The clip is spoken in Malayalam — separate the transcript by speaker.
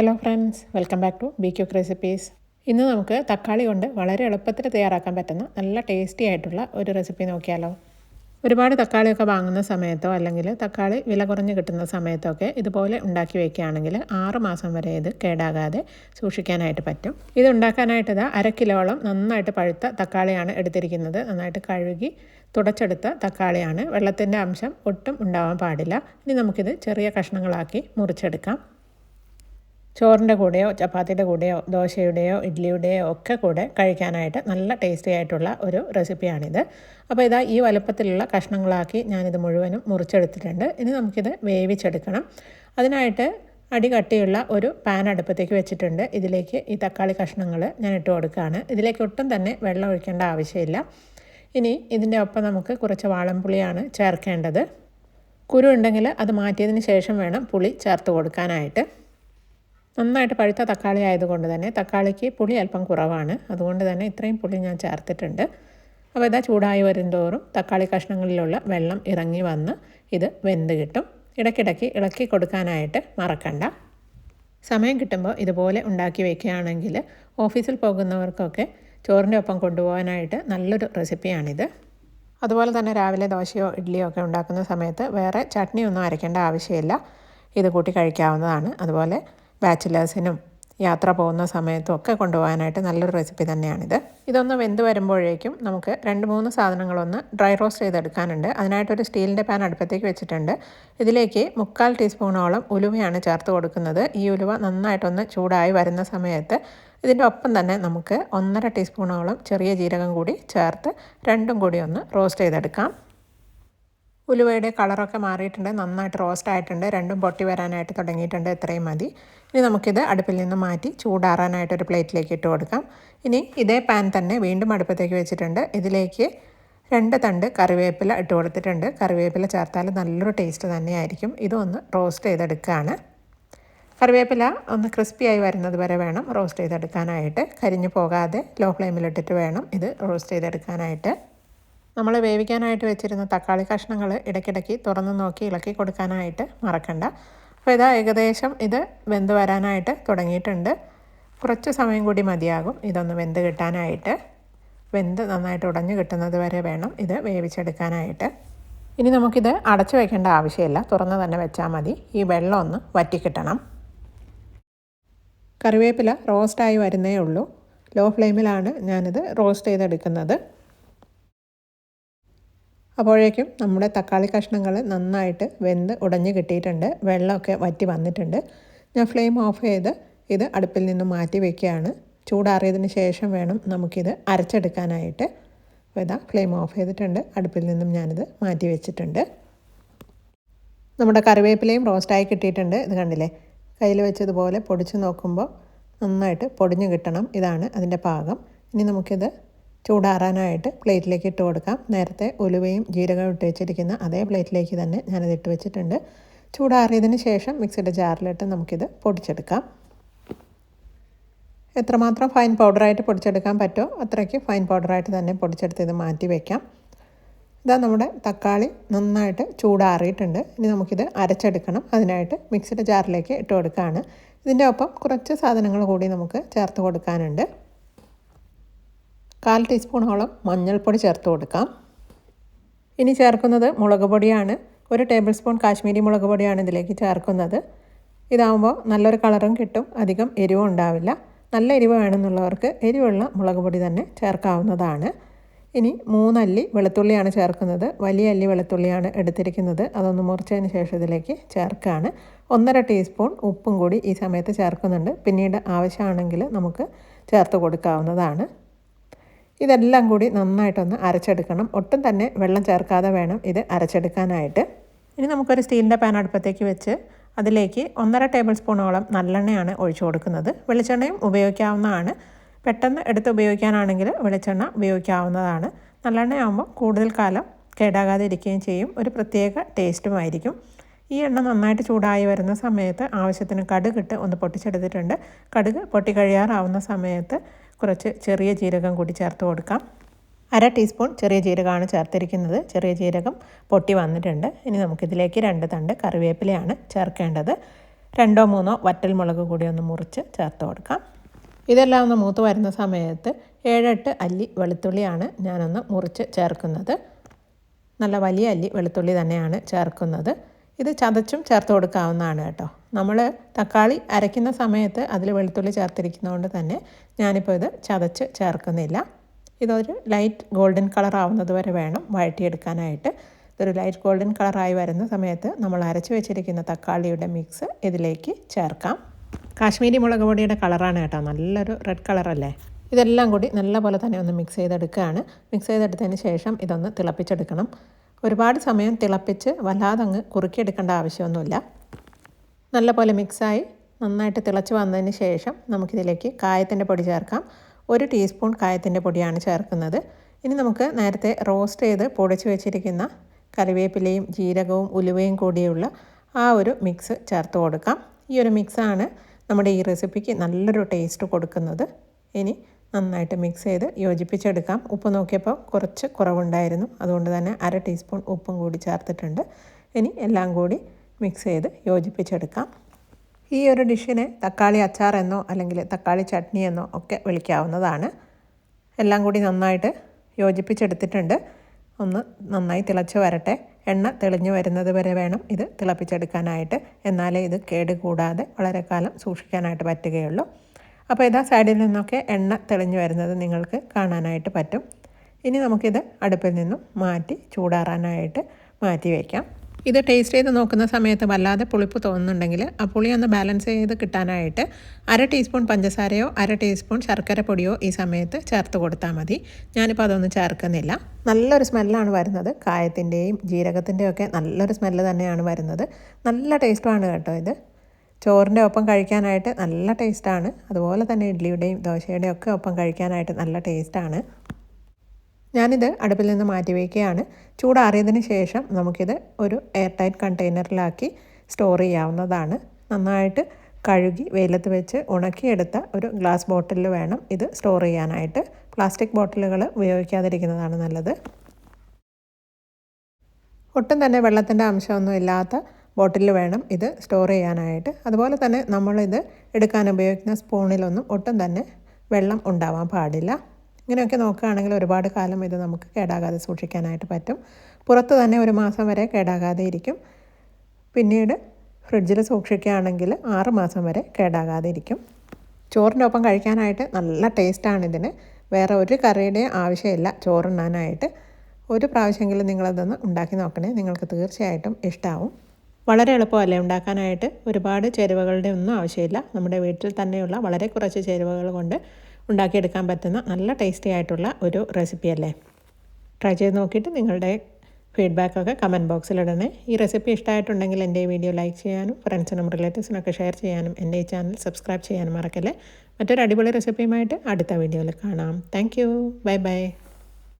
Speaker 1: Hello friends welcome back to be quick recipes ഇന്ന് നമുക്ക് തക്കാളി കൊണ്ട് വളരെ എളുപ്പത്തിൽ തയ്യാറാക്കാൻ പറ്റുന്ന നല്ല ടേസ്റ്റി ആയിട്ടുള്ള ഒരു റെസിപ്പി നോക്കിയാലോ. ഒരുപാട് തക്കാളിയൊക്കെ വാങ്ങുന്ന സമയത്തോ അല്ലെങ്കിൽ തക്കാളി വില കുറഞ്ഞ് കിട്ടുന്ന സമയത്തോ ഒക്കെ ഇതുപോലെ ഉണ്ടാക്കി വയ്ക്കുകയാണെങ്കിൽ ആറ് മാസം വരെ ഇത് കേടാകാതെ സൂക്ഷിക്കാനായിട്ട് പറ്റും. ഇത് ഉണ്ടാക്കാനായിട്ട് ഇതാ അര കിലോളം നന്നായിട്ട് പഴുത്ത തക്കാളിയാണ് എടുത്തിരിക്കുന്നത്. നന്നായിട്ട് കഴുകി തുടച്ചെടുത്ത തക്കാളിയാണ്. വെള്ളത്തിന്റെ അംശം ഒട്ടും ഉണ്ടാവാൻ പാടില്ല. ഇനി നമുക്കിത് ചെറിയ കഷ്ണങ്ങളാക്കി മുറിച്ചെടുക്കാം. ചോറിന്റെ കൂടെയോ ചപ്പാത്തിയുടെ കൂടെയോ ദോശയുടെയോ ഇഡ്ഡലിയുടെയോ ഒക്കെ കൂടെ കഴിക്കാനായിട്ട് നല്ല ടേസ്റ്റി ആയിട്ടുള്ള ഒരു റെസിപ്പിയാണിത് അപ്പോൾ ഇതാ ഈ വലുപ്പത്തിലുള്ള കഷ്ണങ്ങളാക്കി ഞാനിത് മുഴുവനും മുറിച്ചെടുത്തിട്ടുണ്ട്. ഇനി നമുക്കിത് വേവിച്ചെടുക്കണം. അതിനായിട്ട് അടി കട്ടിയുള്ള ഒരു പാൻ അടുപ്പത്തേക്ക് വെച്ചിട്ടുണ്ട്. ഇതിലേക്ക് ഈ തക്കാളി കഷ്ണങ്ങൾ ഞാൻ ഇട്ട് കൊടുക്കുകയാണ്. ഇതിലേക്ക് ഒട്ടും തന്നെ വെള്ളം ഒഴിക്കേണ്ട ആവശ്യമില്ല. ഇനി ഇതിന്റെ ഒപ്പം നമുക്ക് കുറച്ച് വാളംപുളിയാണ് ചേർക്കേണ്ടത്. കുരു ഉണ്ടെങ്കിൽ അത് മാറ്റിയതിന് ശേഷം വേണം പുളി ചേർത്ത് കൊടുക്കാനായിട്ട്. നന്നായിട്ട് പഴുത്ത തക്കാളി ആയതുകൊണ്ട് തന്നെ തക്കാളിക്ക് പുളി അല്പം കുറവാണ്. അതുകൊണ്ട് തന്നെ ഇത്രയും പുളി ഞാൻ ചേർത്തിട്ടുണ്ട്. അപ്പോൾ ഇതാ ചൂടായി വരുന്തോറും തക്കാളി കഷ്ണങ്ങളിലുള്ള വെള്ളം ഇറങ്ങി വന്ന് ഇത് വെന്ത് കിട്ടും. ഇടയ്ക്കിടയ്ക്ക് ഇളക്കി കൊടുക്കാനായിട്ട് മറക്കണ്ട. സമയം കിട്ടുമ്പോൾ ഇതുപോലെ ഉണ്ടാക്കി വയ്ക്കുകയാണെങ്കിൽ ഓഫീസിൽ പോകുന്നവർക്കൊക്കെ ചോറിന്റെ ഒപ്പം കൊണ്ടുപോകാനായിട്ട് നല്ലൊരു റെസിപ്പിയാണിത്. അതുപോലെ തന്നെ രാവിലെ ദോശയോ ഇഡ്ഡലിയോ ഒക്കെ ഉണ്ടാക്കുന്ന സമയത്ത് വേറെ ചട്നി ഒന്നും അരയ്ക്കേണ്ട ആവശ്യമില്ല. ഇത് കൂട്ടി കഴിക്കാവുന്നതാണ്. അതുപോലെ ബാച്ചിലേഴ്സിനും യാത്ര പോകുന്ന സമയത്തും ഒക്കെ കൊണ്ടുപോകാനായിട്ട് നല്ലൊരു റെസിപ്പി തന്നെയാണിത്. ഇതൊന്ന് വെന്ത് വരുമ്പോഴേക്കും നമുക്ക് രണ്ട് മൂന്ന് സാധനങ്ങളൊന്ന് ഡ്രൈ റോസ്റ്റ് ചെയ്തെടുക്കാനുണ്ട്. അതിനായിട്ടൊരു സ്റ്റീലിന്റെ പാൻ അടുപ്പത്തേക്ക് വെച്ചിട്ടുണ്ട്. ഇതിലേക്ക് മുക്കാൽ ടീസ്പൂണോളം ഉലുവയാണ് ചേർത്ത് കൊടുക്കുന്നത്. ഈ ഉലുവ നന്നായിട്ടൊന്ന് ചൂടായി വരുന്ന സമയത്ത് ഇതിന്റെ ഒപ്പം തന്നെ നമുക്ക് ഒന്നര ടീസ്പൂണോളം ചെറിയ ജീരകം കൂടി ചേർത്ത് രണ്ടും കൂടി ഒന്ന് റോസ്റ്റ് ചെയ്തെടുക്കാം. ഉലുവയുടെ കളറൊക്കെ മാറിയിട്ടുണ്ട്. നന്നായിട്ട് റോസ്റ്റ് ആയിട്ടുണ്ട്. രണ്ടും പൊട്ടി വരാനായിട്ട് തുടങ്ങിയിട്ടുണ്ട്. ഇത്രയും മതി. ഇനി നമുക്കിത് അടുപ്പിൽ നിന്ന് മാറ്റി ചൂടാറാനായിട്ട് ഒരു പ്ലേറ്റിലേക്ക് ഇട്ട് കൊടുക്കാം. ഇനി ഇതേ പാൻ തന്നെ വീണ്ടും അടുപ്പത്തേക്ക് വെച്ചിട്ടുണ്ട്. ഇതിലേക്ക് രണ്ട് തണ്ട് കറിവേപ്പില ഇട്ട് കൊടുത്തിട്ടുണ്ട്. കറിവേപ്പില ചേർത്താൽ നല്ലൊരു ടേസ്റ്റ് തന്നെയായിരിക്കും. ഇതൊന്ന് റോസ്റ്റ് ചെയ്തെടുക്കുകയാണ് കറിവേപ്പില ഒന്ന് ക്രിസ്പിയായി വരുന്നത് വരെ വേണം റോസ്റ്റ് ചെയ്തെടുക്കാനായിട്ട്. കരിഞ്ഞു പോകാതെ ലോ ഫ്ലെയിമിലിട്ടിട്ട് വേണം ഇത് റോസ്റ്റ് ചെയ്തെടുക്കാനായിട്ട്. നമ്മൾ വേവിക്കാനായിട്ട് വെച്ചിരുന്ന തക്കാളി കഷ്ണങ്ങൾ ഇടയ്ക്കിടയ്ക്ക് തുറന്ന് നോക്കി ഇളക്കി കൊടുക്കാനായിട്ട് മറക്കണ്ട. അപ്പോൾ ഇതാ ഏകദേശം ഇത് വെന്ത് വരാനായിട്ട് തുടങ്ങിയിട്ടുണ്ട്. കുറച്ച് സമയം കൂടി മതിയാകും ഇതൊന്ന് വെന്ത് കിട്ടാനായിട്ട്. വെന്ത് നന്നായിട്ട് ഉടഞ്ഞു കിട്ടുന്നത് വരെ വേണം ഇത് വേവിച്ചെടുക്കാനായിട്ട്. ഇനി നമുക്കിത് അടച്ചു വയ്ക്കേണ്ട ആവശ്യമില്ല. തുറന്ന് തന്നെ വെച്ചാൽ മതി. ഈ വെള്ളം ഒന്ന് വറ്റിക്കിട്ടണം കറിവേപ്പില റോസ്റ്റായി വരുന്നേ ഉള്ളൂ. ലോ ഫ്ലെയിമിലാണ് ഞാനിത് റോസ്റ്റ് ചെയ്തെടുക്കുന്നത്. അപ്പോഴേക്കും നമ്മുടെ തക്കാളി കഷ്ണങ്ങൾ നന്നായിട്ട് വെന്ത് ഉടഞ്ഞ് കിട്ടിയിട്ടുണ്ട്. വെള്ളമൊക്കെ വറ്റി വന്നിട്ടുണ്ട്. ഞാൻ ഫ്ലെയിം ഓഫ് ചെയ്ത് ഇത് അടുപ്പിൽ നിന്ന് മാറ്റി വയ്ക്കുകയാണ് ചൂടാറിയതിന് ശേഷം വേണം നമുക്കിത് അരച്ചെടുക്കാനായിട്ട്. ഇതാ ഫ്ലെയിം ഓഫ് ചെയ്തിട്ടുണ്ട്. അടുപ്പിൽ നിന്നും ഞാനിത് മാറ്റി വെച്ചിട്ടുണ്ട്. നമ്മുടെ കറിവേപ്പിലയും റോസ്റ്റായി കിട്ടിയിട്ടുണ്ട്. ഇത് കണ്ടില്ലേ? കയ്യിൽ വെച്ചതുപോലെ പൊടിച്ച് നോക്കുമ്പോൾ നന്നായിട്ട് പൊടിഞ്ഞു കിട്ടണം. ഇതാണ് അതിന്റെ പാകം. ഇനി നമുക്കിത് ചൂടാറാനായിട്ട് പ്ലേറ്റിലേക്ക് ഇട്ട് കൊടുക്കാം. നേരത്തെ ഉലുവയും ജീരകവും ഇട്ട് വെച്ചിരിക്കുന്ന അതേ പ്ലേറ്റിലേക്ക് തന്നെ ഞാനത് ഇട്ട് വെച്ചിട്ടുണ്ട്. ചൂടാറിയതിന് ശേഷം മിക്സിയുടെ ജാറിലിട്ട് നമുക്കിത് പൊടിച്ചെടുക്കാം. എത്രമാത്രം ഫൈൻ പൗഡറായിട്ട് പൊടിച്ചെടുക്കാൻ പറ്റുമോ അത്രയ്ക്ക് ഫൈൻ പൗഡറായിട്ട് തന്നെ പൊടിച്ചെടുത്ത് ഇത് മാറ്റി വയ്ക്കാം ഇതാ നമ്മുടെ തക്കാളി നന്നായിട്ട് ചൂടാറിയിട്ടുണ്ട്. ഇനി നമുക്കിത് അരച്ചെടുക്കണം. അതിനായിട്ട് മിക്സിയുടെ ജാറിലേക്ക് ഇട്ട് കൊടുക്കുകയാണ്. ഇതിന്റെ ഒപ്പം കുറച്ച് സാധനങ്ങൾ കൂടി നമുക്ക് ചേർത്ത് കൊടുക്കാനുണ്ട്. കാൽ ടീസ്പൂണോളം മഞ്ഞൾപ്പൊടി ചേർത്ത് കൊടുക്കാം. ഇനി ചേർക്കുന്നത് മുളക് പൊടിയാണ്. ഒരു ടേബിൾ സ്പൂൺ കാശ്മീരി മുളക് പൊടിയാണ് ഇതിലേക്ക് ചേർക്കുന്നത്. ഇതാകുമ്പോൾ നല്ലൊരു കളറും കിട്ടും. അധികം എരിവും ഉണ്ടാവില്ല. നല്ല എരിവ് വേണമെന്നുള്ളവർക്ക് എരിവുള്ള മുളക് പൊടി തന്നെ ചേർക്കാവുന്നതാണ്. ഇനി മൂന്നല്ലി വെളുത്തുള്ളിയാണ് ചേർക്കുന്നത്. വലിയ അല്ലി വെളുത്തുള്ളിയാണ് എടുത്തിരിക്കുന്നത്. അതൊന്ന് മുറിച്ചതിന് ശേഷം ഇതിലേക്ക് ചേർക്കുകയാണ് ഒന്നര ടീസ്പൂൺ ഉപ്പും കൂടി ഈ സമയത്ത് ചേർക്കുന്നുണ്ട്. പിന്നീട് ആവശ്യമാണെങ്കിൽ നമുക്ക് ചേർത്ത് കൊടുക്കാവുന്നതാണ്. ഇതെല്ലാം കൂടി നന്നായിട്ടൊന്ന് അരച്ചെടുക്കണം. ഒട്ടും തന്നെ വെള്ളം ചേർക്കാതെ വേണം ഇത് അരച്ചെടുക്കാനായിട്ട്. ഇനി നമുക്കൊരു സ്റ്റീലിന്റെ പാൻ അടുപ്പത്തേക്ക് വെച്ച് അതിലേക്ക് ഒന്നര ടേബിൾ സ്പൂണോളം നല്ലെണ്ണയാണ് ഒഴിച്ചു കൊടുക്കുന്നത്. വെളിച്ചെണ്ണയും ഉപയോഗിക്കാവുന്നതാണ്. പെട്ടെന്ന് എടുത്ത് ഉപയോഗിക്കാനാണെങ്കിൽ വെളിച്ചെണ്ണ ഉപയോഗിക്കാവുന്നതാണ്. നല്ലെണ്ണയാകുമ്പോൾ കൂടുതൽ കാലം കേടാകാതെ ഇരിക്കുകയും ചെയ്യും. ഒരു പ്രത്യേക ടേസ്റ്റുമായിരിക്കും. ഈ എണ്ണ നന്നായിട്ട് ചൂടായി വരുന്ന സമയത്ത് ആവശ്യത്തിന് കടുകിട്ട് ഒന്ന് പൊട്ടിച്ചെടുത്തിട്ടുണ്ട്. കടുക് പൊട്ടിക്കഴിയാറാവുന്ന സമയത്ത് കുറച്ച് ചെറിയ ജീരകം കൂടി ചേർത്ത് കൊടുക്കാം. അര ടീസ്പൂൺ ചെറിയ ജീരകമാണ് ചേർത്തിരിക്കുന്നത്. ചെറിയ ജീരകം പൊട്ടി വന്നിട്ടുണ്ട്. ഇനി നമുക്കിതിലേക്ക് രണ്ട് തണ്ട് കറിവേപ്പിലയാണ് ചേർക്കേണ്ടത്. രണ്ടോ മൂന്നോ വറ്റൽ മുളക് കൂടി ഒന്ന് മുറിച്ച് ചേർത്ത് കൊടുക്കാം. ഇതെല്ലാം ഒന്ന് മൂത്ത് വരുന്ന സമയത്ത് ഏഴെട്ട് അല്ലി വെളുത്തുള്ളിയാണ് ഞാനൊന്ന് മുറിച്ച് ചേർക്കുന്നത്. നല്ല വലിയ അല്ലി വെളുത്തുള്ളി തന്നെയാണ് ചേർക്കുന്നത്. ഇത് ചതച്ചും ചേർത്ത് കൊടുക്കാവുന്നതാണ് കേട്ടോ. നമ്മൾ തക്കാളി അരയ്ക്കുന്ന സമയത്ത് അതിൽ വെളുത്തുള്ളി ചേർത്തിരിക്കുന്നതുകൊണ്ട് തന്നെ ഞാനിപ്പോൾ ഇത് ചതച്ച് ചേർക്കുന്നില്ല. ഇതൊരു ലൈറ്റ് ഗോൾഡൻ കളർ ആവുന്നത് വരെ വേണം വഴറ്റിയെടുക്കാനായിട്ട്. ഇതൊരു ലൈറ്റ് ഗോൾഡൻ കളറായി വരുന്ന സമയത്ത് നമ്മൾ അരച്ച് വെച്ചിരിക്കുന്ന തക്കാളിയുടെ മിക്സ് ഇതിലേക്ക് ചേർക്കാം. കാശ്മീരി മുളക് പൊടിയുടെ കളറാണ് കേട്ടോ. നല്ലൊരു റെഡ് കളറല്ലേ ഇതെല്ലാം കൂടി നല്ലപോലെ തന്നെ ഒന്ന് മിക്സ് ചെയ്തെടുക്കുകയാണ്. മിക്സ് ചെയ്തെടുത്തതിന് ശേഷം ഇതൊന്ന് തിളപ്പിച്ചെടുക്കണം. ഒരുപാട് സമയം തിളപ്പിച്ച് വല്ലാതെ അങ്ങ് കുറുക്കിയെടുക്കേണ്ട ആവശ്യമൊന്നുമില്ല. നല്ലപോലെ മിക്സായി നന്നായിട്ട് തിളച്ച് വന്നതിന് ശേഷം നമുക്കിതിലേക്ക് കായത്തിന്റെ പൊടി ചേർക്കാം. ഒരു ടീസ്പൂൺ കായത്തിന്റെ പൊടിയാണ് ചേർക്കുന്നത്. ഇനി നമുക്ക് നേരത്തെ റോസ്റ്റ് ചെയ്ത് പൊടിച്ച് വെച്ചിരിക്കുന്ന കറിവേപ്പിലയും ജീരകവും ഉലുവയും കൂടിയുള്ള ആ ഒരു മിക്സ് ചേർത്ത് കൊടുക്കാം. ഈ ഒരു മിക്സാണ് നമ്മുടെ ഈ റെസിപ്പിക്ക് നല്ലൊരു ടേസ്റ്റ് കൊടുക്കുന്നത്. ഇനി നന്നായിട്ട് മിക്സ് ചെയ്ത് യോജിപ്പിച്ചെടുക്കാം. ഉപ്പ് നോക്കിയപ്പോൾ കുറച്ച് കുറവുണ്ടായിരുന്നു. അതുകൊണ്ട് തന്നെ അര ടീസ്പൂൺ ഉപ്പും കൂടി ചേർത്തിട്ടുണ്ട്. ഇനി എല്ലാം കൂടി മിക്സ് ചെയ്ത് യോജിപ്പിച്ചെടുക്കാം. ഈ ഒരു ഡിഷിനെ തക്കാളി അച്ചാർ എന്നോ അല്ലെങ്കിൽ തക്കാളി ചട്നി എന്നോ ഒക്കെ വിളിക്കാവുന്നതാണ്. എല്ലാം കൂടി നന്നായിട്ട് യോജിപ്പിച്ചെടുത്തിട്ടുണ്ട്. ഒന്ന് നന്നായി തിളച്ച് വരട്ടെ. എണ്ണ തെളിഞ്ഞു വരുന്നത് വരെ വേണം ഇത് തിളപ്പിച്ചെടുക്കാനായിട്ട്. എന്നാലേ ഇത് കേട് കൂടാതെ വളരെ കാലം സൂക്ഷിക്കാനായിട്ട് പറ്റുകയുള്ളൂ. അപ്പോൾ ഇതാ സൈഡിൽ നിന്നൊക്കെ എണ്ണ തെളിഞ്ഞു വരുന്നത് നിങ്ങൾക്ക് കാണാനായിട്ട് പറ്റും. ഇനി നമുക്കിത് അടുപ്പിൽ നിന്നും മാറ്റി ചൂടാറാനായിട്ട് മാറ്റി വയ്ക്കാം. ഇത് ടേസ്റ്റ് ചെയ്ത് നോക്കുന്ന സമയത്ത് വല്ലാതെ പുളിപ്പ് തോന്നുന്നുണ്ടെങ്കിൽ ആ പുളി ഒന്ന് ബാലൻസ് ചെയ്ത് കിട്ടാനായിട്ട് അര ടീസ്പൂൺ പഞ്ചസാരയോ അര ടീസ്പൂൺ ശർക്കര പൊടിയോ ഈ സമയത്ത് ചേർത്ത് കൊടുത്താൽ മതി. ഞാനിപ്പോൾ അതൊന്നും ചേർക്കുന്നില്ല. നല്ലൊരു സ്മെല്ലാണ് വരുന്നത്. കായത്തിന്റെയും ജീരകത്തിന്റെയും ഒക്കെ നല്ലൊരു സ്മെല്ല് തന്നെയാണ് വരുന്നത്. നല്ല ടേസ്റ്റുമാണ് കേട്ടോ ഇത്. ചോറിന്റെ ഒപ്പം കഴിക്കാനായിട്ട് നല്ല ടേസ്റ്റാണ് അതുപോലെ തന്നെ ഇഡ്ഡലിയുടെയും ദോശയുടെയും ഒക്കെ ഒപ്പം കഴിക്കാനായിട്ട് നല്ല ടേസ്റ്റാണ് ഞാനിത് അടുപ്പിൽ നിന്ന് മാറ്റി വയ്ക്കുകയാണ് ചൂടാറിയതിന് ശേഷം നമുക്കിത് ഒരു എയർ ടൈറ്റ് കണ്ടെയ്നറിലാക്കി സ്റ്റോർ ചെയ്യാവുന്നതാണ്. നന്നായിട്ട് കഴുകി വെയിലത്ത് വെച്ച് ഉണക്കിയെടുത്ത ഒരു ഗ്ലാസ് ബോട്ടിലിൽ വേണം ഇത് സ്റ്റോർ ചെയ്യാനായിട്ട്. പ്ലാസ്റ്റിക് ബോട്ടിലുകൾ ഉപയോഗിക്കാതിരിക്കുന്നതാണ് നല്ലത്. ഒട്ടും തന്നെ വെള്ളത്തിന്റെ അംശമൊന്നും ഇല്ലാത്ത ബോട്ടിൽ വേണം ഇത് സ്റ്റോർ ചെയ്യാനായിട്ട്. അതുപോലെ തന്നെ നമ്മളിത് എടുക്കാൻ ഉപയോഗിക്കുന്ന സ്പൂണിലൊന്നും ഒട്ടും തന്നെ വെള്ളം ഉണ്ടാവാൻ പാടില്ല. ഇങ്ങനെയൊക്കെ നോക്കുകയാണെങ്കിൽ ഒരുപാട് കാലം ഇത് നമുക്ക് കേടാകാതെ സൂക്ഷിക്കാനായിട്ട് പറ്റും. പുറത്ത് തന്നെ ഒരു മാസം വരെ കേടാകാതെ ഇരിക്കും. പിന്നീട് ഫ്രിഡ്ജിൽ സൂക്ഷിക്കുകയാണെങ്കിൽ ആറ് മാസം വരെ കേടാകാതെ ഇരിക്കും. ചോറിന്റെ ഒപ്പം കഴിക്കാനായിട്ട് നല്ല ടേസ്റ്റാണ് ഇതിന്. വേറെ ഒരു കറിയുടെയും ആവശ്യമില്ല. ചോറുണ്ണാനായിട്ട് ഒരു പ്രാവശ്യമെങ്കിലും നിങ്ങളതൊന്ന് ഉണ്ടാക്കി നോക്കണേ. നിങ്ങൾക്ക് തീർച്ചയായിട്ടും ഇഷ്ടമാവും വളരെ എളുപ്പമല്ലേ ഉണ്ടാക്കാനായിട്ട്? ഒരുപാട് ചേരുവകളുടെ ഒന്നും ആവശ്യമില്ല. നമ്മുടെ വീട്ടിൽ തന്നെയുള്ള വളരെ കുറച്ച് ചേരുവകൾ കൊണ്ട് ഉണ്ടാക്കിയെടുക്കാൻ പറ്റുന്ന നല്ല ടേസ്റ്റി ആയിട്ടുള്ള ഒരു റെസിപ്പി അല്ലേ? ട്രൈ ചെയ്ത് നോക്കിയിട്ട് നിങ്ങളുടെ ഫീഡ്ബാക്കൊക്കെ കമന്റ് ബോക്സിലിടണേ ഈ റെസിപ്പി ഇഷ്ടമായിട്ടുണ്ടെങ്കിൽ എന്റെ വീഡിയോ ലൈക്ക് ചെയ്യാനും ഫ്രണ്ട്സിനും റിലേറ്റീവ്സിനൊക്കെ ഷെയർ ചെയ്യാനും എന്റെ ഈ ചാനൽ സബ്സ്ക്രൈബ് ചെയ്യാനും മറക്കല്ലേ. മറ്റൊരു അടിപൊളി റെസിപ്പിയുമായിട്ട് അടുത്ത വീഡിയോയിൽ കാണാം. Thank bye bye